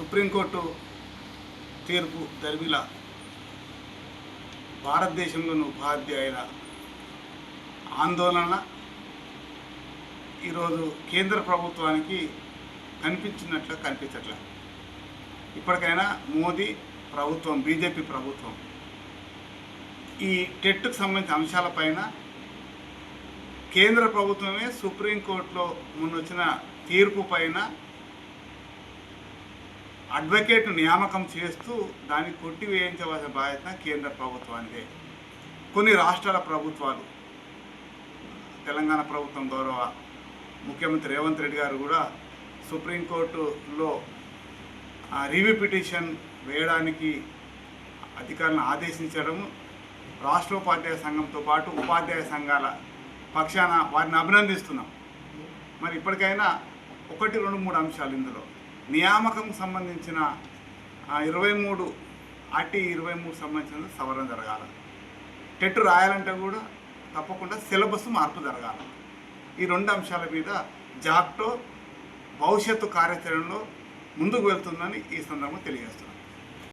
Supreme court తీర్పు దరిమిల భారతదేశంలోని ఉపాధ్యాయుల ఆందోళన ఈరోజు కేంద్ర ప్రభుత్వానికి కనిపించినట్లు కనిపించట్లే. ఇప్పటికైనా మోదీ ప్రభుత్వం బీజేపీ ప్రభుత్వం ఈ టెట్కు సంబంధించిన అంశాలపైన కేంద్ర ప్రభుత్వమే సుప్రీంకోర్టులో మొన్న వచ్చిన తీర్పు పైన అడ్వకేట్ నియామకం చేస్తూ దాన్ని కొట్టివేయించవలసిన బాధ్యత కేంద్ర ప్రభుత్వానిదే. కొన్ని రాష్ట్రాల ప్రభుత్వాలు తెలంగాణ ప్రభుత్వం గౌరవ ముఖ్యమంత్రి రేవంత్ రెడ్డి గారు కూడా సుప్రీంకోర్టులో రివ్యూ పిటిషన్ వేయడానికి అధికారులను ఆదేశించడం రాష్ట్ర ఉపాధ్యాయ సంఘంతో పాటు ఉపాధ్యాయ సంఘాల పక్షాన వారిని అభినందిస్తున్నాం. మరి ఇప్పటికైనా ఒకటి రెండు మూడు అంశాలు ఇందులో. నియామకం సంబంధించిన ఇరవై మూడు ఆర్టీ ఇరవై మూడు సంబంధించిన సవరణ జరగాలి. టెట్ రాయాలంటే కూడా తప్పకుండా సిలబస్ మార్పు జరగాలి. ఈ రెండు అంశాల మీద జాక్టో భవిష్యత్తు కార్యాచరణలో ముందుకు వెళ్తుందని ఈ సందర్భంగా తెలియజేస్తున్నాను.